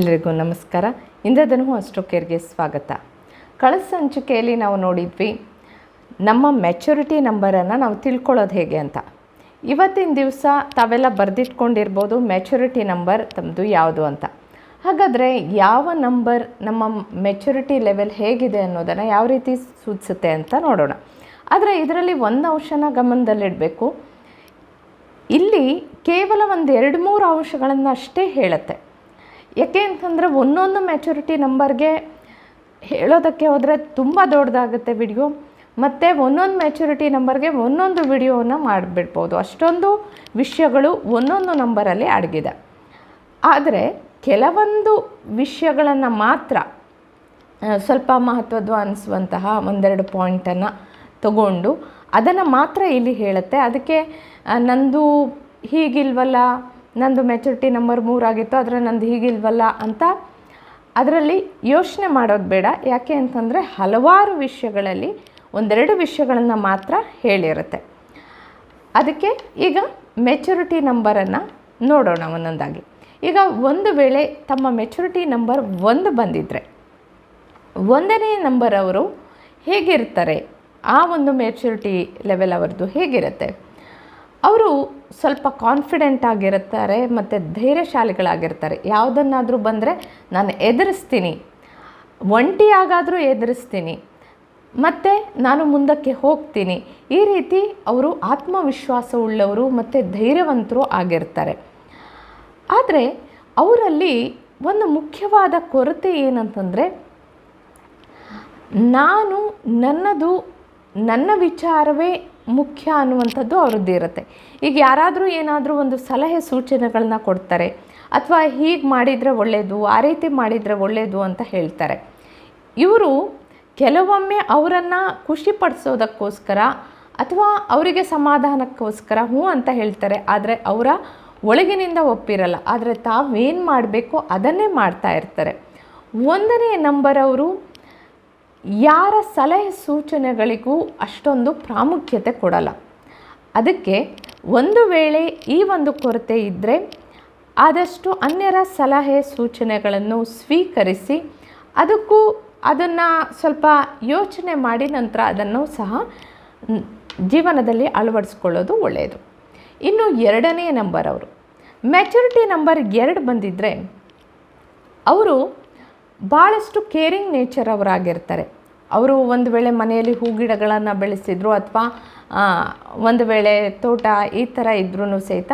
ಎಲ್ರಿಗೂ ನಮಸ್ಕಾರ. ಇಂದ್ರಧನು ಅಸ್ಟ್ರೋಕೇರ್ಗೆ ಸ್ವಾಗತ. ಕಳಸ ಸಂಚಿಕೆಯಲ್ಲಿ ನಾವು ನೋಡಿದ್ವಿ, ನಮ್ಮ ಮೆಚುರಿಟಿ ನಂಬರನ್ನು ನಾವು ತಿಳ್ಕೊಳ್ಳೋದು ಹೇಗೆ ಅಂತ. ಇವತ್ತಿನ ದಿವಸ ತಾವೆಲ್ಲ ಬರೆದಿಟ್ಕೊಂಡಿರ್ಬೋದು ಮೆಚುರಿಟಿ ನಂಬರ್ ತಮ್ಮದು ಯಾವುದು ಅಂತ. ಹಾಗಾದರೆ ಯಾವ ನಂಬರ್ ನಮ್ಮ ಮೆಚುರಿಟಿ ಲೆವೆಲ್ ಹೇಗಿದೆ ಅನ್ನೋದನ್ನು ಯಾವ ರೀತಿ ಸೂಚಿಸುತ್ತೆ ಅಂತ ನೋಡೋಣ. ಆದರೆ ಇದರಲ್ಲಿ ಒಂದು ಅಂಶನ ಗಮನದಲ್ಲಿಡಬೇಕು. ಇಲ್ಲಿ ಕೇವಲ ಒಂದು ಎರಡು ಮೂರು ಅಂಶಗಳನ್ನು ಅಷ್ಟೇ ಹೇಳುತ್ತೆ. ಯಾಕೆ ಅಂತಂದರೆ ಒಂದೊಂದು ಮೆಚುರಿಟಿ ನಂಬರ್ಗೆ ಹೇಳೋದಕ್ಕೆ ಹೋದರೆ ತುಂಬ ದೊಡ್ಡದಾಗುತ್ತೆ ವಿಡಿಯೋ ಮತ್ತು ಒಂದೊಂದು ಮೆಚುರಿಟಿ ನಂಬರ್ಗೆ ಒಂದೊಂದು ವಿಡಿಯೋವನ್ನು ಮಾಡಿಬಿಡ್ಬೋದು. ಅಷ್ಟೊಂದು ವಿಷಯಗಳು ಒಂದೊಂದು ನಂಬರಲ್ಲಿ ಅಡಗಿದೆ. ಆದರೆ ಕೆಲವೊಂದು ವಿಷಯಗಳನ್ನು ಮಾತ್ರ ಸ್ವಲ್ಪ ಮಹತ್ವದ್ದು ಅನಿಸುವಂತಹ ಒಂದೆರಡು ಪಾಯಿಂಟನ್ನು ತಗೊಂಡು ಅದನ್ನು ಮಾತ್ರ ಇಲ್ಲಿ ಹೇಳುತ್ತೆ. ಅದಕ್ಕೆ ನಂದು ಹೀಗಿಲ್ವಲ್ಲ ನಂದು ಮೆಚುರಿಟಿ ನಂಬರ್ ಮೂರಾಗಿತ್ತು ಆದರೆ ನಂದು ಹೀಗಿಲ್ವಲ್ಲ ಅಂತ ಅದರಲ್ಲಿ ಯೋಚನೆ ಮಾಡೋದು ಬೇಡ. ಯಾಕೆ ಅಂತಂದರೆ ಹಲವಾರು ವಿಷಯಗಳಲ್ಲಿ ಒಂದೆರಡು ವಿಷಯಗಳನ್ನು ಮಾತ್ರ ಹೇಳಿರುತ್ತೆ. ಅದಕ್ಕೆ ಈಗ ಮೆಚುರಿಟಿ ನಂಬರನ್ನು ನೋಡೋಣ ಒಂದೊಂದಾಗಿ. ಈಗ ಒಂದು ವೇಳೆ ತಮ್ಮ ಮೆಚುರಿಟಿ ನಂಬರ್ ಒಂದು ಬಂದಿದ್ದರೆ ಒಂದನೇ ನಂಬರ್ ಅವರು ಹೇಗಿರ್ತಾರೆ? ಆ ಒಂದು ಮೆಚುರಿಟಿ ಲೆವೆಲ್ ಅವರದ್ದು ಹೇಗಿರುತ್ತೆ? ಅವರು ಸ್ವಲ್ಪ ಕಾನ್ಫಿಡೆಂಟ್ ಆಗಿರುತ್ತಾರೆ ಮತ್ತು ಧೈರ್ಯಶಾಲಿಗಳಾಗಿರ್ತಾರೆ. ಯಾವುದನ್ನಾದರೂ ಬಂದರೆ ನಾನು ಎದುರಿಸ್ತೀನಿ. ಒಂಟಿಯಾಗಾದರೂ ಎದುರಿಸ್ತೀನಿ. ಮತ್ತು ನಾನು ಮುಂದಕ್ಕೆ ಹೋಗ್ತೀನಿ. ಈ ರೀತಿ ಅವರು ಆತ್ಮವಿಶ್ವಾಸವುಳ್ಳವರು ಮತ್ತು ಧೈರ್ಯವಂತರು ಆಗಿರ್ತಾರೆ. ಆದರೆ ಅವರಲ್ಲಿ ಒಂದು ಮುಖ್ಯವಾದ ಕೊರತೆ ಏನಂತಂದರೆ, ನಾನು ನನ್ನದು, ನನ್ನ ವಿಚಾರವೇ ಮುಖ್ಯ ಅನ್ನುವಂಥದ್ದು ಅವ್ರದ್ದು ಇರುತ್ತೆ. ಈಗ ಯಾರಾದರೂ ಏನಾದರೂ ಒಂದು ಸಲಹೆ ಸೂಚನೆಗಳನ್ನ ಕೊಡ್ತಾರೆ ಅಥವಾ ಹೀಗೆ ಮಾಡಿದರೆ ಒಳ್ಳೆಯದು ಆ ರೀತಿ ಮಾಡಿದರೆ ಒಳ್ಳೆಯದು ಅಂತ ಹೇಳ್ತಾರೆ. ಇವರು ಕೆಲವೊಮ್ಮೆ ಅವರನ್ನು ಖುಷಿಪಡಿಸೋದಕ್ಕೋಸ್ಕರ ಅಥವಾ ಅವರಿಗೆ ಸಮಾಧಾನಕ್ಕೋಸ್ಕರ ಹ್ಞೂ ಅಂತ ಹೇಳ್ತಾರೆ, ಆದರೆ ಅವರ ಒಳಗಿನಿಂದ ಒಪ್ಪಿರಲ್ಲ. ಆದರೆ ತಾವೇನು ಮಾಡಬೇಕು ಅದನ್ನೇ ಮಾಡ್ತಾ ಇರ್ತಾರೆ. ಒಂದನೇ ನಂಬರ್ ಅವರು ಯಾರ ಸಲಹೆ ಸೂಚನೆಗಳಿಗೂ ಅಷ್ಟೊಂದು ಪ್ರಾಮುಖ್ಯತೆ ಕೊಡಲ್ಲ. ಅದಕ್ಕೆ ಒಂದು ವೇಳೆ ಈ ಒಂದು ಕೊರತೆ ಇದ್ದರೆ ಆದಷ್ಟು ಅನ್ಯರ ಸಲಹೆ ಸೂಚನೆಗಳನ್ನು ಸ್ವೀಕರಿಸಿ ಅದಕ್ಕೂ ಅದನ್ನು ಸ್ವಲ್ಪ ಯೋಚನೆ ಮಾಡಿ ನಂತರ ಅದನ್ನು ಸಹ ಜೀವನದಲ್ಲಿ ಅಳವಡಿಸ್ಕೊಳ್ಳೋದು ಒಳ್ಳೆಯದು. ಇನ್ನು ಎರಡನೇ ನಂಬರ್ ಅವರು. ಮೆಚುರಿಟಿ ನಂಬರ್ ಎರಡು ಬಂದಿದ್ದರೆ ಅವರು ಭಾಳಷ್ಟು ಕೇರಿಂಗ್ ನೇಚರ್ ಅವರಾಗಿರ್ತಾರೆ. ಅವರು ಒಂದು ವೇಳೆ ಮನೆಯಲ್ಲಿ ಹೂ ಗಿಡಗಳನ್ನು ಬೆಳೆಸಿದ್ರು ಅಥವಾ ಒಂದು ವೇಳೆ ತೋಟ ಈ ಥರ ಇದ್ರೂ ಸಹಿತ,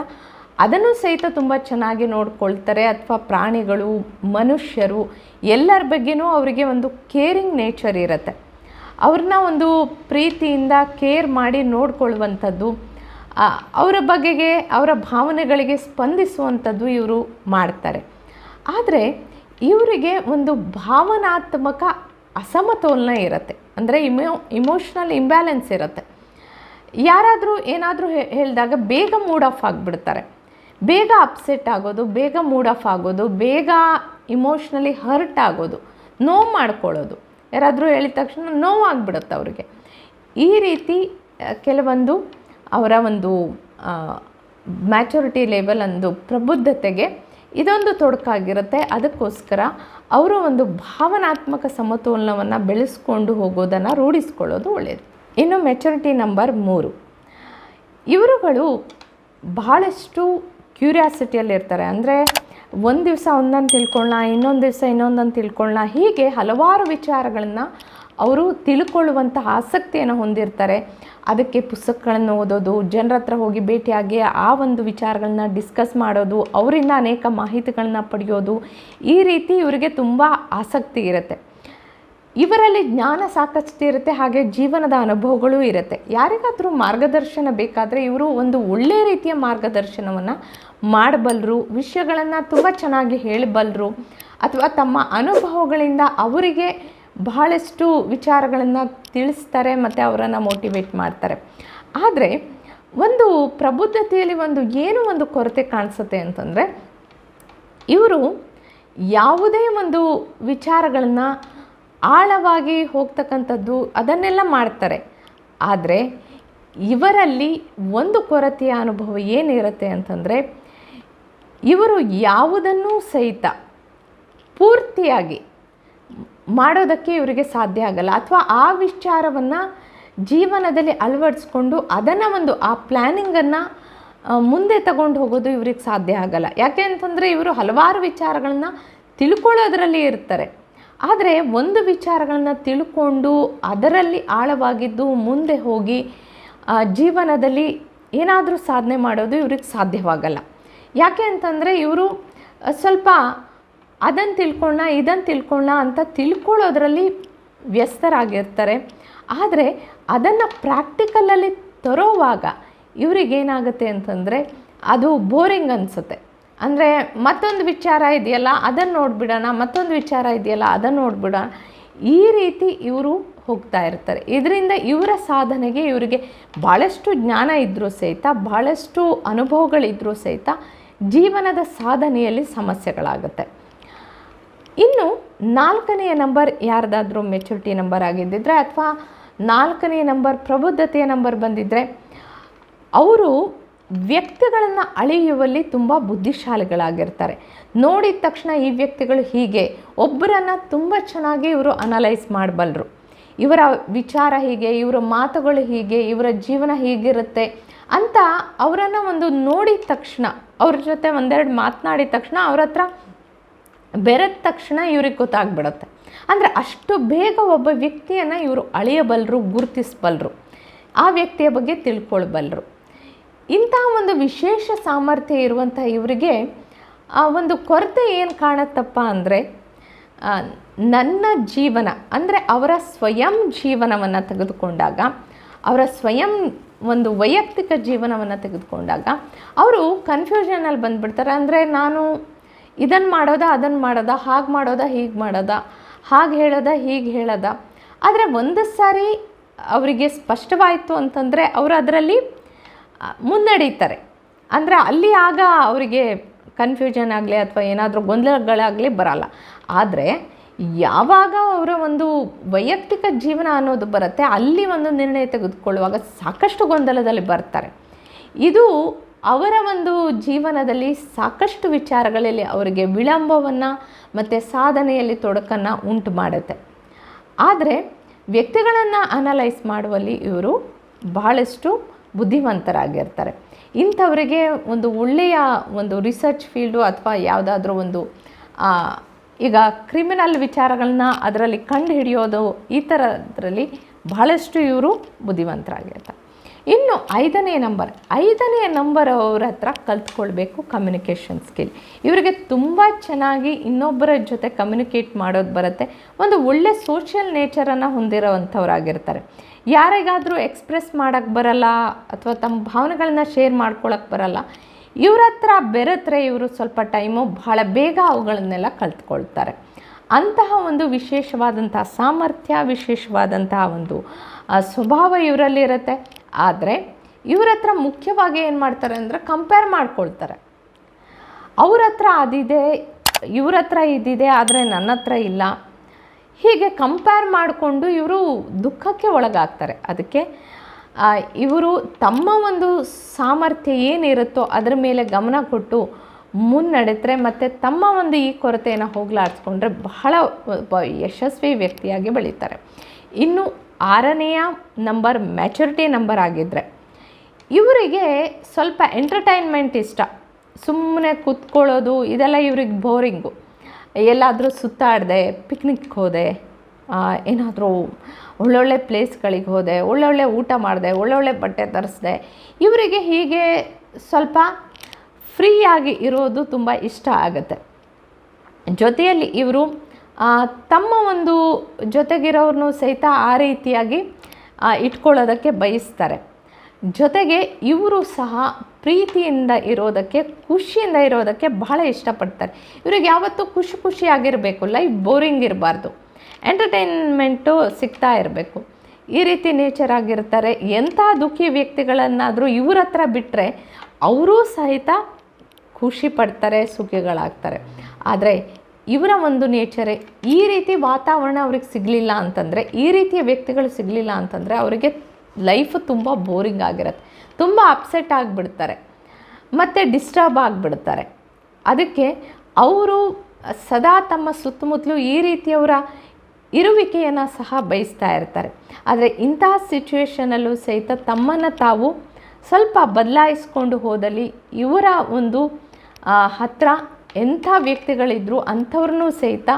ಅದನ್ನು ಸಹಿತ ತುಂಬ ಚೆನ್ನಾಗಿ ನೋಡ್ಕೊಳ್ತಾರೆ. ಅಥವಾ ಪ್ರಾಣಿಗಳು, ಮನುಷ್ಯರು, ಎಲ್ಲರ ಬಗ್ಗೆನೂ ಅವರಿಗೆ ಒಂದು ಕೇರಿಂಗ್ ನೇಚರ್ ಇರುತ್ತೆ. ಅವ್ರನ್ನ ಒಂದು ಪ್ರೀತಿಯಿಂದ ಕೇರ್ ಮಾಡಿ ನೋಡ್ಕೊಳ್ಳುವಂಥದ್ದು ಅವರ ಬಗೆಗೆ, ಅವರ ಭಾವನೆಗಳಿಗೆ ಸ್ಪಂದಿಸುವಂಥದ್ದು ಇವರು ಮಾಡ್ತಾರೆ. ಆದರೆ ಇವರಿಗೆ ಒಂದು ಭಾವನಾತ್ಮಕ ಅಸಮತೋಲನ ಇರುತ್ತೆ. ಅಂದರೆ ಇಮೋ ಇಮೋಷ್ನಲ್ ಇಂಬ್ಯಾಲೆನ್ಸ್ ಇರುತ್ತೆ. ಯಾರಾದರೂ ಏನಾದರೂ ಹೇಳಿದಾಗ ಬೇಗ ಮೂಡ್ ಆಫ್ ಆಗಿಬಿಡ್ತಾರೆ. ಬೇಗ ಅಪ್ಸೆಟ್ ಆಗೋದು, ಬೇಗ ಮೂಡ್ ಆಫ್ ಆಗೋದು, ಬೇಗ ಇಮೋಷ್ನಲಿ ಹರ್ಟ್ ಆಗೋದು, ನೋವು ಮಾಡ್ಕೊಳ್ಳೋದು. ಯಾರಾದರೂ ಹೇಳಿದ ತಕ್ಷಣ ನೋವಾಗ್ಬಿಡುತ್ತೆ ಅವರಿಗೆ. ಈ ರೀತಿ ಕೆಲವೊಂದು ಅವರ ಒಂದು ಮ್ಯಾಚುರಿಟಿ ಲೆವೆಲ್ ಒಂದು ಪ್ರಬುದ್ಧತೆಗೆ ಇದೊಂದು ತೊಡಕಾಗಿರುತ್ತೆ. ಅದಕ್ಕೋಸ್ಕರ ಅವರು ಒಂದು ಭಾವನಾತ್ಮಕ ಸಮತೋಲನವನ್ನು ಬೆಳೆಸ್ಕೊಂಡು ಹೋಗೋದನ್ನು ರೂಢಿಸ್ಕೊಳ್ಳೋದು ಒಳ್ಳೆಯದು ಇನ್ನು ಮೆಚುರಿಟಿ ನಂಬರ್ ಮೂರು. ಇವರುಗಳು ಬಹಳಷ್ಟು ಕ್ಯೂರಿಯಾಸಿಟಿಯಲ್ಲಿರ್ತಾರೆ ಅಂದರೆ ಒಂದು ದಿವಸ ಒಂದನ್ನು ತಿಳ್ಕೊಳ್ಳೋಣ, ಇನ್ನೊಂದು ದಿವಸ ಇನ್ನೊಂದನ್ನು ತಿಳ್ಕೊಳ್ಳೋಣ, ಹೀಗೆ ಹಲವಾರು ವಿಚಾರಗಳನ್ನು ಅವರು ತಿಳ್ಕೊಳ್ಳುವಂಥ ಆಸಕ್ತಿಯನ್ನು ಹೊಂದಿರ್ತಾರೆ. ಅದಕ್ಕೆ ಪುಸ್ತಕಗಳನ್ನು ಓದೋದು, ಜನರ ಹತ್ರ ಹೋಗಿ ಭೇಟಿಯಾಗಿ ಆ ಒಂದು ವಿಚಾರಗಳನ್ನ ಡಿಸ್ಕಸ್ ಮಾಡೋದು, ಅವರಿಂದ ಅನೇಕ ಮಾಹಿತಿಗಳನ್ನ ಪಡೆಯೋದು, ಈ ರೀತಿ ಇವರಿಗೆ ತುಂಬ ಆಸಕ್ತಿ ಇರುತ್ತೆ. ಇವರಲ್ಲಿ ಜ್ಞಾನ ಸಾಕಷ್ಟು ಇರುತ್ತೆ, ಹಾಗೆ ಜೀವನದ ಅನುಭವಗಳು ಇರುತ್ತೆ. ಯಾರಿಗಾದರೂ ಮಾರ್ಗದರ್ಶನ ಬೇಕಾದರೆ ಇವರು ಒಂದು ಒಳ್ಳೆಯ ರೀತಿಯ ಮಾರ್ಗದರ್ಶನವನ್ನು ಮಾಡಬಲ್ಲರು ವಿಷಯಗಳನ್ನು ತುಂಬ ಚೆನ್ನಾಗಿ ಹೇಳಬಲ್ಲರು ಅಥವಾ ತಮ್ಮ ಅನುಭವಗಳಿಂದ ಅವರಿಗೆ ಬಹಳಷ್ಟು ವಿಚಾರಗಳನ್ನು ತಿಳಿಸ್ತಾರೆ ಮತ್ತು ಅವರನ್ನು ಮೋಟಿವೇಟ್ ಮಾಡ್ತಾರೆ. ಆದರೆ ಒಂದು ಪ್ರಬುದ್ಧತೆಯಲ್ಲಿ ಒಂದು ಏನು ಒಂದು ಕೊರತೆ ಕಾಣಿಸುತ್ತೆ ಅಂತಂದರೆ, ಇವರು ಯಾವುದೇ ಒಂದು ವಿಚಾರಗಳನ್ನು ಆಳವಾಗಿ ಹೋಗ್ತಕ್ಕಂಥದ್ದು ಅದನ್ನೆಲ್ಲ ಮಾಡ್ತಾರೆ. ಆದರೆ ಇವರಲ್ಲಿ ಒಂದು ಕೊರತೆಯ ಅನುಭವ ಏನಿರುತ್ತೆ ಅಂತಂದರೆ, ಇವರು ಯಾವುದನ್ನು ಸಹಿತ ಪೂರ್ತಿಯಾಗಿ ಮಾಡೋದಕ್ಕೆ ಇವರಿಗೆ ಸಾಧ್ಯ ಆಗಲ್ಲ. ಅಥವಾ ಆ ವಿಚಾರವನ್ನು ಜೀವನದಲ್ಲಿ ಅಳವಡಿಸ್ಕೊಂಡು ಅದನ್ನು ಒಂದು ಆ ಪ್ಲ್ಯಾನಿಂಗನ್ನು ಮುಂದೆ ತಗೊಂಡು ಹೋಗೋದು ಇವ್ರಿಗೆ ಸಾಧ್ಯ ಆಗಲ್ಲ. ಯಾಕೆ ಅಂತಂದರೆ ಇವರು ಹಲವಾರು ವಿಚಾರಗಳನ್ನ ತಿಳ್ಕೊಳ್ಳೋದ್ರಲ್ಲಿ ಇರ್ತಾರೆ. ಆದರೆ ಒಂದು ವಿಚಾರಗಳನ್ನ ತಿಳ್ಕೊಂಡು ಅದರಲ್ಲಿ ಆಳವಾಗಿದ್ದು ಮುಂದೆ ಹೋಗಿ ಜೀವನದಲ್ಲಿ ಏನಾದರೂ ಸಾಧನೆ ಮಾಡೋದು ಇವ್ರಿಗೆ ಸಾಧ್ಯವಾಗಲ್ಲ. ಯಾಕೆ ಅಂತಂದರೆ ಇವರು ಸ್ವಲ್ಪ ಅದನ್ನು ತಿಳ್ಕೊಳ್ಳೋಣ ಇದನ್ನು ತಿಳ್ಕೊಳ್ಳೋಣ ಅಂತ ತಿಳ್ಕೊಳ್ಳೋದ್ರಲ್ಲಿ ವ್ಯಸ್ತರಾಗಿರ್ತಾರೆ. ಆದರೆ ಅದನ್ನು ಪ್ರಾಕ್ಟಿಕಲಲ್ಲಿ ತರೋವಾಗ ಇವರಿಗೇನಾಗುತ್ತೆ ಅಂತಂದರೆ ಅದು ಬೋರಿಂಗ್ ಅನಿಸುತ್ತೆ. ಅಂದರೆ ಮತ್ತೊಂದು ವಿಚಾರ ಇದೆಯಲ್ಲ ಅದನ್ನು ನೋಡಿಬಿಡೋಣ, ಮತ್ತೊಂದು ವಿಚಾರ ಇದೆಯಲ್ಲ ಅದನ್ನು ನೋಡಿಬಿಡೋಣ. ಈ ರೀತಿ ಇವರು ಹೋಗ್ತಾ ಇರ್ತಾರೆ. ಇದರಿಂದ ಇವರ ಸಾಧನೆಗೆ ಇವರಿಗೆ ಭಾಳಷ್ಟು ಜ್ಞಾನ ಇದ್ದರೂ ಸಹಿತ, ಭಾಳಷ್ಟು ಅನುಭವಗಳಿದ್ದರೂ ಸಹಿತ ಜೀವನದ ಸಾಧನೆಯಲ್ಲಿ ಸಮಸ್ಯೆಗಳಾಗುತ್ತೆ. ಇನ್ನು ನಾಲ್ಕನೆಯ ನಂಬರ್ ಯಾರದಾದರೂ ಮೆಚುರಿಟಿ ನಂಬರ್ ಆಗಿದ್ದಿದ್ರೆ ಅಥವಾ ನಾಲ್ಕನೆಯ ನಂಬರ್ ಪ್ರಬುದ್ಧತೆಯ ನಂಬರ್ ಬಂದಿದ್ದರೆ ಅವರು ವ್ಯಕ್ತಿಗಳನ್ನು ಅಳೆಯುವಲ್ಲಿ ತುಂಬ ಬುದ್ಧಿಶಾಲಿಗಳಾಗಿರ್ತಾರೆ. ನೋಡಿದ ತಕ್ಷಣ ಈ ವ್ಯಕ್ತಿಗಳು ಹೀಗೆ, ಒಬ್ಬರನ್ನು ತುಂಬ ಚೆನ್ನಾಗಿ ಇವರು ಅನಲೈಸ್ ಮಾಡಬಲ್ಲರು ಇವರ ವಿಚಾರ ಹೀಗೆ, ಇವರ ಮಾತುಗಳು ಹೀಗೆ, ಇವರ ಜೀವನ ಹೀಗಿರುತ್ತೆ ಅಂತ ಅವರನ್ನು ಒಂದು ನೋಡಿದ ತಕ್ಷಣ, ಅವ್ರ ಜೊತೆ ಒಂದೆರಡು ಮಾತನಾಡಿದ ತಕ್ಷಣ ಅವ್ರ ಹತ್ರ ಬೆರೆದ ತಕ್ಷಣ ಇವ್ರಿಗೆ ಗೊತ್ತಾಗ್ಬಿಡುತ್ತೆ. ಅಂದರೆ ಅಷ್ಟು ಬೇಗ ಒಬ್ಬ ವ್ಯಕ್ತಿಯನ್ನು ಇವರು ಅಳೆಯಬಲ್ಲರು ಗುರುತಿಸಬಲ್ಲರು ಆ ವ್ಯಕ್ತಿಯ ಬಗ್ಗೆ ತಿಳ್ಕೊಳ್ಬಲ್ಲರು ಇಂತಹ ಒಂದು ವಿಶೇಷ ಸಾಮರ್ಥ್ಯ ಇರುವಂಥ ಇವರಿಗೆ, ಆ ಒಂದು ಕೊರತೆ ಏನು ಕಾಣುತ್ತಪ್ಪ ಅಂದರೆ ನನ್ನ ಜೀವನ, ಅಂದರೆ ಅವರ ಸ್ವಯಂ ಜೀವನವನ್ನು ತೆಗೆದುಕೊಂಡಾಗ, ಅವರ ಸ್ವಯಂ ಒಂದು ವೈಯಕ್ತಿಕ ಜೀವನವನ್ನು ತೆಗೆದುಕೊಂಡಾಗ, ಅವರು ಕನ್ಫ್ಯೂಷನಲ್ಲಿ ಬಂದುಬಿಡ್ತಾರೆ. ಅಂದರೆ ನಾನು ಇದನ್ನು ಮಾಡೋದ ಅದನ್ನು ಮಾಡೋದ, ಹಾಗೆ ಮಾಡೋದ, ಹೀಗೆ ಮಾಡೋದ, ಹಾಗೆ ಹೇಳೋದ, ಹೀಗೆ ಹೇಳೋದ. ಆದರೆ ಒಂದು ಸಾರಿ ಅವರಿಗೆ ಸ್ಪಷ್ಟವಾಯಿತು ಅಂತಂದರೆ ಅವರು ಅದರಲ್ಲಿ ಮುನ್ನಡೀತಾರೆ ಅಂದರೆ ಅಲ್ಲಿ ಆಗ ಅವರಿಗೆ ಕನ್ಫ್ಯೂಷನ್ ಆಗಲಿ ಅಥವಾ ಏನಾದರೂ ಗೊಂದಲಗಳಾಗಲಿ ಬರಲ್ಲ. ಆದರೆ ಯಾವಾಗ ಅವರ ಒಂದು ವೈಯಕ್ತಿಕ ಜೀವನ ಅನ್ನೋದು ಬರುತ್ತೆ, ಅಲ್ಲಿ ಒಂದು ನಿರ್ಣಯ ತೆಗೆದುಕೊಳ್ಳುವಾಗ ಸಾಕಷ್ಟು ಗೊಂದಲದಲ್ಲಿ ಬರ್ತಾರೆ. ಇದು ಅವರ ಒಂದು ಜೀವನದಲ್ಲಿ ಸಾಕಷ್ಟು ವಿಚಾರಗಳಲ್ಲಿ ಅವರಿಗೆ ವಿಳಂಬವನ್ನು ಮತ್ತು ಸಾಧನೆಯಲ್ಲಿ ತೊಡಕನ್ನು ಉಂಟು ಮಾಡುತ್ತೆ. ಆದರೆ ವ್ಯಕ್ತಿಗಳನ್ನು ಅನಲೈಸ್ ಮಾಡುವಲ್ಲಿ ಇವರು ಬಹಳಷ್ಟು ಬುದ್ಧಿವಂತರಾಗಿರ್ತಾರೆ. ಇಂಥವರಿಗೆ ಒಂದು ಒಳ್ಳೆಯ ಒಂದು ರಿಸರ್ಚ್ ಫೀಲ್ಡು ಅಥವಾ ಯಾವುದಾದ್ರೂ ಒಂದು ಈಗ ಕ್ರಿಮಿನಲ್ ವಿಚಾರಗಳನ್ನ ಅದರಲ್ಲಿ ಕಂಡು ಹಿಡಿಯೋದು ಈ ಥರದ್ರಲ್ಲಿ ಬಹಳಷ್ಟು ಇವರು ಬುದ್ಧಿವಂತರಾಗಿರ್ತಾರೆ. ಇನ್ನು ಐದನೇ ನಂಬರ್ ಐದನೇ ನಂಬರ್ ಅವ್ರ ಹತ್ರ ಕಲ್ತ್ಕೊಳ್ಬೇಕು ಕಮ್ಯುನಿಕೇಷನ್ ಸ್ಕಿಲ್ ಇವರಿಗೆ ತುಂಬ ಚೆನ್ನಾಗಿ ಇನ್ನೊಬ್ಬರ ಜೊತೆ ಕಮ್ಯುನಿಕೇಟ್ ಮಾಡೋದು ಬರುತ್ತೆ. ಒಂದು ಒಳ್ಳೆ ಸೋಷಿಯಲ್ ನೇಚರನ್ನು ಹೊಂದಿರೋವಂಥವ್ರಾಗಿರ್ತಾರೆ. ಯಾರಿಗಾದರೂ ಎಕ್ಸ್ಪ್ರೆಸ್ ಮಾಡೋಕ್ಕೆ ಬರಲ್ಲ, ಅಥವಾ ತಮ್ಮ ಭಾವನೆಗಳನ್ನ ಶೇರ್ ಮಾಡ್ಕೊಳಕ್ಕೆ ಬರಲ್ಲ, ಇವ್ರ ಹತ್ರ ಬೆರೆತ್ರೆ ಇವರು ಸ್ವಲ್ಪ ಟೈಮು ಬಹಳ ಬೇಗ ಅವುಗಳನ್ನೆಲ್ಲ ಕಲ್ತ್ಕೊಳ್ತಾರೆ. ಅಂತಹ ಒಂದು ವಿಶೇಷವಾದಂತಹ ಸಾಮರ್ಥ್ಯ, ವಿಶೇಷವಾದಂತಹ ಒಂದು ಸ್ವಭಾವ ಇವರಲ್ಲಿ ಇರುತ್ತೆ. ಆದರೆ ಇವ್ರ ಹತ್ರ ಮುಖ್ಯವಾಗಿ ಏನು ಮಾಡ್ತಾರೆ ಅಂದರೆ ಕಂಪೇರ್ ಮಾಡ್ಕೊಳ್ತಾರೆ. ಅವ್ರ ಹತ್ರ ಅದಿದೆ ಇವ್ರ ಹತ್ರ ಇದಿದೆ, ಆದರೆ ನನ್ನ ಹತ್ರ ಇಲ್ಲ. ಹೀಗೆ ಕಂಪೇರ್ ಮಾಡಿಕೊಂಡು ಇವರು ದುಃಖಕ್ಕೆ ಒಳಗಾಗ್ತಾರೆ. ಅದಕ್ಕೆ ಇವರು ತಮ್ಮ ಒಂದು ಸಾಮರ್ಥ್ಯ ಏನಿರುತ್ತೋ ಅದರ ಮೇಲೆ ಗಮನ ಕೊಟ್ಟು ಮುನ್ನಡೆದ್ರೆ ಮತ್ತು ತಮ್ಮ ಒಂದು ಈ ಕೊರತೆಯನ್ನು ಹೋಗಲಾಡಿಸ್ಕೊಂಡ್ರೆ ಬಹಳ ಯಶಸ್ವಿ ವ್ಯಕ್ತಿಯಾಗಿ ಬೆಳೀತಾರೆ. ಇನ್ನು ಆರನೆಯ ನಂಬರ್ ಮ್ಯಾಚುರಿಟಿ ನಂಬರ್ ಆಗಿದ್ದರೆ ಇವರಿಗೆ ಸ್ವಲ್ಪ ಎಂಟರ್ಟೈನ್ಮೆಂಟ್ ಇಷ್ಟ. ಸುಮ್ಮನೆ ಕೂತ್ಕೊಳ್ಳೋದು, ಇದೆಲ್ಲ ಇವ್ರಿಗೆ ಬೋರಿಂಗು ಎಲ್ಲಾದರೂ ಸುತ್ತಾಡಿದೆ ಪಿಕ್ನಿಕ್ ಹೋದೆ ಏನಾದರೂ ಒಳ್ಳೊಳ್ಳೆ ಪ್ಲೇಸ್ಗಳಿಗೆ ಹೋದೆ, ಒಳ್ಳೊಳ್ಳೆ ಊಟ ಮಾಡಿದೆ, ಒಳ್ಳೊಳ್ಳೆ ಬಟ್ಟೆ ತರಿಸ್ದೆ. ಇವರಿಗೆ ಹೀಗೆ ಸ್ವಲ್ಪ ಫ್ರೀಯಾಗಿ ಇರೋದು ತುಂಬ ಇಷ್ಟ ಆಗುತ್ತೆ. ಜೊತೆಯಲ್ಲಿ ಇವರು ತಮ್ಮ ಒಂದು ಜೊತೆಗಿರೋರ್ನು ಸಹಿತ ಆ ರೀತಿಯಾಗಿ ಇಟ್ಕೊಳ್ಳೋದಕ್ಕೆ ಬಯಸ್ತಾರೆ. ಜೊತೆಗೆ ಇವರು ಸಹ ಪ್ರೀತಿಯಿಂದ ಇರೋದಕ್ಕೆ, ಖುಷಿಯಿಂದ ಇರೋದಕ್ಕೆ ಬಹಳ ಇಷ್ಟಪಡ್ತಾರೆ. ಇವ್ರಿಗೆ ಯಾವತ್ತೂ ಖುಷಿ ಖುಷಿಯಾಗಿರಬೇಕು ಲೈಫ್ ಬೋರಿಂಗ್ ಇರಬಾರ್ದು. ಎಂಟರ್ಟೈನ್ಮೆಂಟು ಸಿಗ್ತಾ ಇರಬೇಕು. ಈ ರೀತಿ ನೇಚರ್ ಆಗಿರ್ತಾರೆ, ಎಂಥ ದುಃಖಿ ವ್ಯಕ್ತಿಗಳನ್ನಾದರೂ ಇವ್ರ ಹತ್ರ ಬಿಟ್ಟರೆ ಅವರೂ ಸಹಿತ ಖುಷಿ ಪಡ್ತಾರೆ, ಸುಖಿಗಳಾಗ್ತಾರೆ. ಆದರೆ ಇವರ ಒಂದು ನೇಚರೇ. ಈ ರೀತಿ ವಾತಾವರಣ ಅವ್ರಿಗೆ ಸಿಗಲಿಲ್ಲ ಅಂತಂದರೆ, ಈ ರೀತಿಯ ವ್ಯಕ್ತಿಗಳು ಸಿಗಲಿಲ್ಲ ಅಂತಂದರೆ ಅವರಿಗೆ ಲೈಫ್ ತುಂಬ ಬೋರಿಂಗ್ ಆಗಿರುತ್ತೆ. ತುಂಬ ಅಪ್ಸೆಟ್ ಆಗಿಬಿಡ್ತಾರೆ. ಮತ್ತು ಡಿಸ್ಟರ್ಬ್ ಆಗಿಬಿಡ್ತಾರೆ. ಅದಕ್ಕೆ ಅವರು ಸದಾ ತಮ್ಮ ಸುತ್ತಮುತ್ತಲು ಈ ರೀತಿಯವರ ಇರುವಿಕೆಯನ್ನು ಸಹ ಬಯಸ್ತಾ ಇರ್ತಾರೆ. ಆದರೆ ಇಂತಹ ಸಿಚುವೇಷನಲ್ಲೂ ಸಹಿತ ತಮ್ಮನ್ನು ತಾವು ಸ್ವಲ್ಪ ಬದಲಾಯಿಸ್ಕೊಂಡು ಹೋದಲ್ಲಿ ಇವರ ಒಂದು ಹತ್ರ ಎಂಥ ವ್ಯಕ್ತಿಗಳಿದ್ರು ಅಂಥವ್ರನ್ನೂ ಸಹಿತ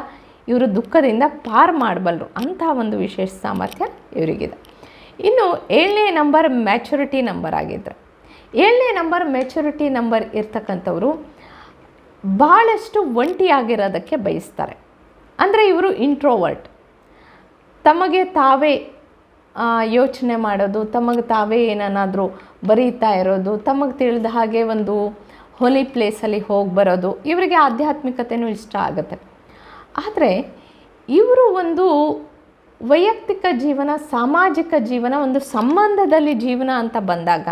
ಇವರು ದುಃಖದಿಂದ ಪಾರ್ ಮಾಡಬಲ್ಲರು ಅಂಥ ಒಂದು ವಿಶೇಷ ಸಾಮರ್ಥ್ಯ ಇವರಿಗಿದೆ. ಇನ್ನು ಏಳನೇ ನಂಬರ್ ಮ್ಯಾಚುರಿಟಿ ನಂಬರ್ ಆಗಿದ್ದರೆ ಏಳನೇ ನಂಬರ್ ಮೆಚುರಿಟಿ ನಂಬರ್ ಇರ್ತಕ್ಕಂಥವ್ರು ಭಾಳಷ್ಟು ಒಂಟಿಯಾಗಿರೋದಕ್ಕೆ ಬಯಸ್ತಾರೆ. ಅಂದರೆ ಇವರು ಇಂಟ್ರೋವರ್ಟ್ ತಮಗೆ ತಾವೇ ಯೋಚನೆ ಮಾಡೋದು, ತಮಗೆ ತಾವೇ ಏನನ್ನಾದರೂ ಬರೀತಾ ಇರೋದು, ತಮಗೆ ತಿಳಿದ ಹಾಗೆ ಒಂದು ಹೋಲಿ ಪ್ಲೇಸಲ್ಲಿ ಹೋಗಿ ಬರೋದು ಇವರಿಗೆ ಆಧ್ಯಾತ್ಮಿಕತೆಯೂ ಇಷ್ಟ ಆಗುತ್ತೆ. ಆದರೆ ಇವರು ಒಂದು ವೈಯಕ್ತಿಕ ಜೀವನ, ಸಾಮಾಜಿಕ ಜೀವನ, ಒಂದು ಸಂಬಂಧದಲ್ಲಿ ಜೀವನ ಅಂತ ಬಂದಾಗ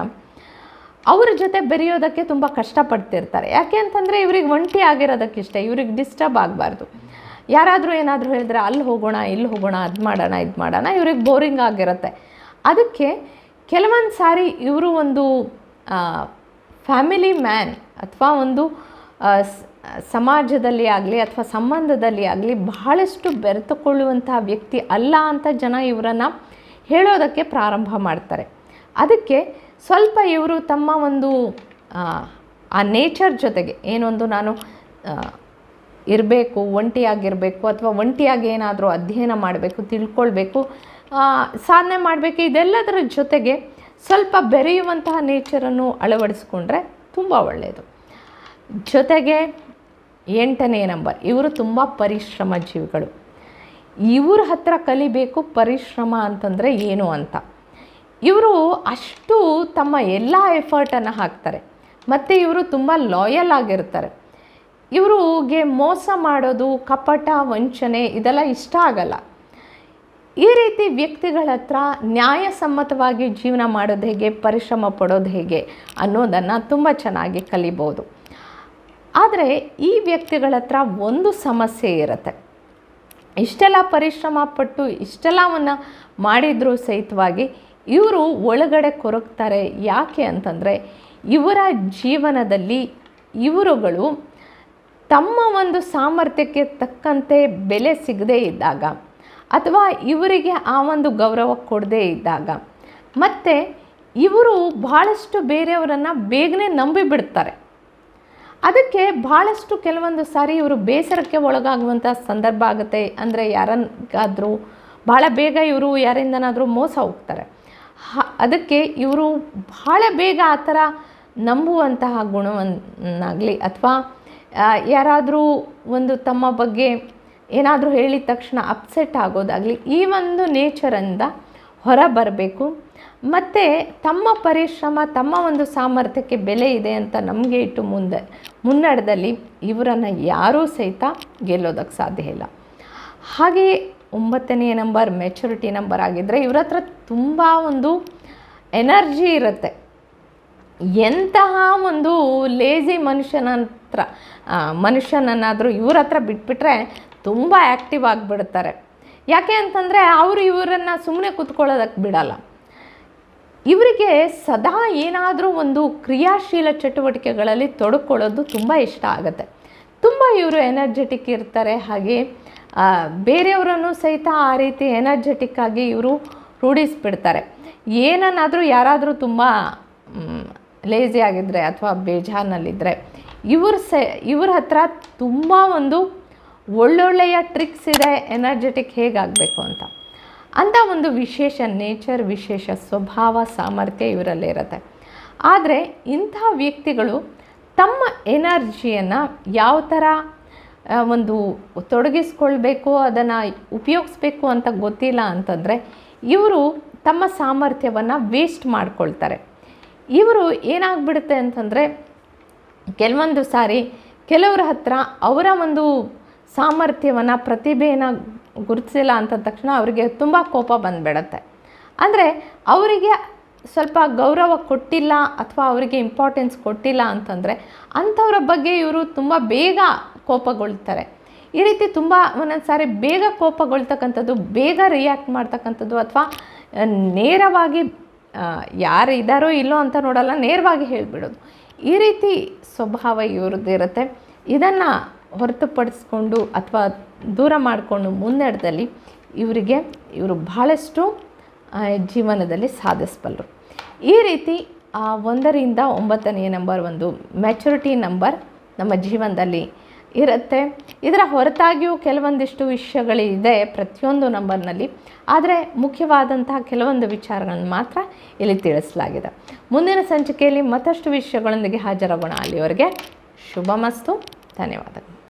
ಅವ್ರ ಜೊತೆ ಬೆರೆಯೋದಕ್ಕೆ ತುಂಬ ಕಷ್ಟಪಡ್ತಿರ್ತಾರೆ. ಯಾಕೆ ಅಂತಂದರೆ ಇವ್ರಿಗೆ ಒಂಟಿ ಆಗಿರೋದಕ್ಕಿಷ್ಟ, ಇವ್ರಿಗೆ ಡಿಸ್ಟರ್ಬ್ ಆಗಬಾರ್ದು. ಯಾರಾದರೂ ಏನಾದರೂ ಹೇಳಿದ್ರೆ ಅಲ್ಲಿ ಹೋಗೋಣ, ಇಲ್ಲಿ ಹೋಗೋಣ, ಅದು ಮಾಡೋಣ, ಇದು ಮಾಡೋಣ, ಇವ್ರಿಗೆ ಬೋರಿಂಗ್ ಆಗಿರುತ್ತೆ. ಅದಕ್ಕೆ ಕೆಲವೊಂದು ಸಾರಿ ಇವರು ಒಂದು ಫ್ಯಾಮಿಲಿ ಮ್ಯಾನ್ ಅಥವಾ ಒಂದು ಸಮಾಜದಲ್ಲಿ ಆಗಲಿ ಅಥವಾ ಸಂಬಂಧದಲ್ಲಿ ಆಗಲಿ ಬಹಳಷ್ಟು ಬೆರೆತುಕೊಳ್ಳುವಂತಹ ವ್ಯಕ್ತಿ ಅಲ್ಲ ಅಂತ ಜನ ಇವರನ್ನು ಹೇಳೋದಕ್ಕೆ ಪ್ರಾರಂಭ ಮಾಡ್ತಾರೆ. ಅದಕ್ಕೆ ಸ್ವಲ್ಪ ಇವರು ತಮ್ಮ ಒಂದು ಆ, ನೇಚರ್ ಜೊತೆಗೆ ಏನೊಂದು ನಾನು ಇರಬೇಕು ಒಂಟಿಯಾಗಿರಬೇಕು ಅಥವಾ ಒಂಟಿಯಾಗಿ ಏನಾದರೂ ಅಧ್ಯಯನ ಮಾಡಬೇಕು ತಿಳ್ಕೊಳ್ಬೇಕು ಸಾಧನೆ ಮಾಡಬೇಕು ಇದೆಲ್ಲದರ ಜೊತೆಗೆ ಸ್ವಲ್ಪ ಬೆರೆಯುವಂತಹ ನೇಚರನ್ನು ಅಳವಡಿಸ್ಕೊಂಡ್ರೆ ತುಂಬ ಒಳ್ಳೆಯದು ಜೊತೆಗೆ ಎಂಟನೇ ನಂಬರ್ ಇವರು ತುಂಬ ಪರಿಶ್ರಮ ಜೀವಿಗಳು. ಇವ್ರ ಹತ್ರ ಕಲಿಬೇಕು ಪರಿಶ್ರಮ ಅಂತಂದರೆ ಏನು ಅಂತ? ಇವರು ಅಷ್ಟು ತಮ್ಮ ಎಲ್ಲ ಎಫರ್ಟನ್ನು ಹಾಕ್ತಾರೆ. ಮತ್ತು ಇವರು ತುಂಬ ಲಾಯಲ್ ಆಗಿರ್ತಾರೆ. ಇವರಿಗೆ ಮೋಸ ಮಾಡೋದು, ಕಪಟ, ವಂಚನೆ ಇದೆಲ್ಲ ಇಷ್ಟ ಆಗಲ್ಲ. ಈ ರೀತಿ ವ್ಯಕ್ತಿಗಳ ಹತ್ರ ನ್ಯಾಯಸಮ್ಮತವಾಗಿ ಜೀವನ ಮಾಡೋದು ಹೇಗೆ, ಪರಿಶ್ರಮ ಪಡೋದು ಹೇಗೆ ಅನ್ನೋದನ್ನು ತುಂಬ ಚೆನ್ನಾಗಿ ಕಲಿಬೋದು. ಆದರೆ ಈ ವ್ಯಕ್ತಿಗಳ ಹತ್ರ ಒಂದು ಸಮಸ್ಯೆ ಇರುತ್ತೆ. ಇಷ್ಟೆಲ್ಲ ಪರಿಶ್ರಮ ಪಟ್ಟು ಇಷ್ಟೆಲ್ಲವನ್ನು ಮಾಡಿದರೂ ಸಹಿತವಾಗಿ ಇವರು ಒಳಗಡೆ ಕೊರಗ್ತಾರೆ ಯಾಕೆ ಅಂತಂದರೆ ಇವರ ಜೀವನದಲ್ಲಿ ಇವರುಗಳು ತಮ್ಮ ಒಂದು ಸಾಮರ್ಥ್ಯಕ್ಕೆ ತಕ್ಕಂತೆ ಬೆಲೆ ಸಿಗದೇ ಇದ್ದಾಗ ಅಥವಾ ಇವರಿಗೆ ಆ ಒಂದು ಗೌರವ ಕೊಡದೇ ಇದ್ದಾಗ. ಮತ್ತು ಇವರು ಭಾಳಷ್ಟು ಬೇರೆಯವರನ್ನು ಬೇಗನೆ ನಂಬಿಬಿಡ್ತಾರೆ ಅದಕ್ಕೆ ಭಾಳಷ್ಟು ಕೆಲವೊಂದು ಸಾರಿ ಇವರು ಬೇಸರಕ್ಕೆ ಒಳಗಾಗುವಂಥ ಸಂದರ್ಭ ಆಗುತ್ತೆ. ಅಂದರೆ ಯಾರನ್ನಾದರೂ ಭಾಳ ಬೇಗ ಇವರು ಯಾರಿಂದನಾದರೂ ಮೋಸ ಹೋಗ್ತಾರೆ. ಅದಕ್ಕೆ ಇವರು ಭಾಳ ಬೇಗ ಆ ಥರ ನಂಬುವಂತಹ ಗುಣವನ್ನಾಗಲಿ ಅಥವಾ ಯಾರಾದರೂ ಒಂದು ತಮ್ಮ ಬಗ್ಗೆ ಏನಾದರೂ ಹೇಳಿದ ತಕ್ಷಣ ಅಪ್ಸೆಟ್ ಆಗೋದಾಗಲಿ ಈ ಒಂದು ನೇಚರಿಂದ ಹೊರ ಬರಬೇಕು ಮತ್ತು ತಮ್ಮ ಪರಿಶ್ರಮ, ತಮ್ಮ ಒಂದು ಸಾಮರ್ಥ್ಯಕ್ಕೆ ಬೆಲೆ ಇದೆ ಅಂತ ನಮಗೆ ಇಟ್ಟು ಮುಂದೆ, ಮುನ್ನಡೆದಲ್ಲಿ ಇವರನ್ನು ಯಾರೂ ಸಹಿತ ಗೆಲ್ಲೋದಕ್ಕೆ ಸಾಧ್ಯ ಇಲ್ಲ. ಹಾಗೆಯೇ ಒಂಬತ್ತನೇ ನಂಬರ್ ಮೆಚುರಿಟಿ ನಂಬರ್ ಆಗಿದ್ದರೆ ಇವ್ರ ಹತ್ರ ತುಂಬ ಒಂದು ಎನರ್ಜಿ ಇರುತ್ತೆ. ಎಂತಹ ಒಂದು ಲೇಜಿ ಮನುಷ್ಯನ ಹತ್ರ ಮನುಷ್ಯನನ್ನಾದರೂ ಇವ್ರ ಹತ್ರ ಬಿಟ್ಬಿಟ್ರೆ ತುಂಬ ಆ್ಯಕ್ಟಿವ್ ಆಗಿಬಿಡ್ತಾರೆ. ಯಾಕೆ ಅಂತಂದರೆ ಅವರು ಇವರನ್ನು ಸುಮ್ಮನೆ ಕೂತ್ಕೊಳ್ಳೋದಕ್ಕೆ ಬಿಡಲ್ಲ. ಇವರಿಗೆ ಸದಾ ಏನಾದರೂ ಒಂದು ಕ್ರಿಯಾಶೀಲ ಚಟುವಟಿಕೆಗಳಲ್ಲಿ ತೊಡಕೊಳ್ಳೋದು ತುಂಬ ಇಷ್ಟ ಆಗುತ್ತೆ. ತುಂಬ ಇವರು ಎನರ್ಜೆಟಿಕ್ ಇರ್ತಾರೆ, ಹಾಗೆ ಬೇರೆಯವರನ್ನು ಸಹಿತ ಆ ರೀತಿ ಎನರ್ಜೆಟಿಕ್ ಆಗಿ ಇವರು ರೂಢಿಸ್ಬಿಡ್ತಾರೆ. ಏನನ್ನಾದರೂ ಯಾರಾದರೂ ತುಂಬ ಲೇಜಿ ಆಗಿದ್ದರೆ ಅಥವಾ ಬೇಜಾರಿನಲ್ಲಿದ್ದರೆ ಇವ್ರ ಸೆ, ಇವ್ರ ಹತ್ರ ತುಂಬ ಒಂದು ಒಳ್ಳೊಳ್ಳೆಯ ಟ್ರಿಕ್ಸ್ ಇದೆ ಎನರ್ಜೆಟಿಕ್ ಹೇಗಾಗಬೇಕು ಅಂತ. ಅಂಥ ಒಂದು ವಿಶೇಷ ನೇಚರ್ ವಿಶೇಷ ಸ್ವಭಾವ, ಸಾಮರ್ಥ್ಯ ಇವರಲ್ಲಿ ಇರುತ್ತೆ. ಆದರೆ ಇಂಥ ವ್ಯಕ್ತಿಗಳು ತಮ್ಮ ಎನರ್ಜಿಯನ್ನು ಯಾವ ಥರ ಒಂದು ತೊಡಗಿಸ್ಕೊಳ್ಬೇಕು, ಅದನ್ನು ಉಪಯೋಗಿಸ್ಬೇಕು ಅಂತ ಗೊತ್ತಿಲ್ಲ ಅಂತಂದರೆ ಇವರು ತಮ್ಮ ಸಾಮರ್ಥ್ಯವನ್ನು ವೇಸ್ಟ್ ಮಾಡ್ಕೊಳ್ತಾರೆ. ಇವರು ಏನಾಗ್ಬಿಡುತ್ತೆ ಅಂತಂದರೆ, ಕೆಲವೊಂದು ಸಾರಿ ಕೆಲವರ ಹತ್ರ ಅವರ ಒಂದು ಸಾಮರ್ಥ್ಯವನ್ನು, ಪ್ರತಿಭೆಯನ್ನು ಗುರುತಿಸಿಲ್ಲ ಅಂತ ತಕ್ಷಣ ಅವರಿಗೆ ತುಂಬ ಕೋಪ ಬಂದುಬಿಡತ್ತೆ. ಅಂದರೆ ಅವರಿಗೆ ಸ್ವಲ್ಪ ಗೌರವ ಕೊಟ್ಟಿಲ್ಲ ಅಥವಾ ಅವರಿಗೆ ಇಂಪಾರ್ಟೆನ್ಸ್ ಕೊಟ್ಟಿಲ್ಲ ಅಂತಂದರೆ ಅಂಥವ್ರ ಬಗ್ಗೆ ಇವರು ತುಂಬ ಬೇಗ ಕೋಪಗೊಳ್ತಾರೆ. ಈ ರೀತಿ ತುಂಬ ಒಂದೊಂದು ಸಾರಿ ಬೇಗ ಕೋಪಗೊಳ್ತಕ್ಕಂಥದ್ದು, ಬೇಗ ರಿಯಾಕ್ಟ್ ಮಾಡ್ತಕ್ಕಂಥದ್ದು ಅಥವಾ ನೇರವಾಗಿ ಯಾರು ಇದ್ದಾರೋ ಇಲ್ಲೋ ಅಂತ ನೋಡಲ್ಲ, ನೇರವಾಗಿ ಹೇಳಿಬಿಡೋದು. ಈ ರೀತಿ ಸ್ವಭಾವ ಇವ್ರದ್ದು ಇರುತ್ತೆ ಇದನ್ನು ಹೊರತುಪಡಿಸ್ಕೊಂಡು ಅಥವಾ ದೂರ ಮಾಡಿಕೊಂಡು ಮುನ್ನಡೆದಲ್ಲಿ ಇವರಿಗೆ ಇವರು ಬಹಳಷ್ಟು ಆ, ಜೀವನದಲ್ಲಿ ಸಾಧಿಸಬಲ್ಲರು. ಈ ರೀತಿ ಆ ಒಂದರಿಂದ ಒಂಬತ್ತನೆಯ ನಂಬರ್ ಒಂದು ಮೆಚುರಿಟಿ ನಂಬರ್ ನಮ್ಮ ಜೀವನದಲ್ಲಿ ಇರುತ್ತೆ. ಇದರ ಹೊರತಾಗಿಯೂ ಕೆಲವೊಂದಿಷ್ಟು ವಿಷಯಗಳಿದೆ ಪ್ರತಿಯೊಂದು ನಂಬರ್ನಲ್ಲಿ ಆದರೆ ಮುಖ್ಯವಾದಂತಹ ಕೆಲವೊಂದು ವಿಚಾರಗಳನ್ನು ಮಾತ್ರ ಇಲ್ಲಿ ತಿಳಿಸಲಾಗಿದೆ. ಮುಂದಿನ ಸಂಚಿಕೆಯಲ್ಲಿ ಮತ್ತಷ್ಟು ವಿಷಯಗಳೊಂದಿಗೆ ಹಾಜರಾಗೋಣ. ಅಲ್ಲಿವರೆಗೆ ಶುಭ ಮಸ್ತು ಧನ್ಯವಾದಗಳು.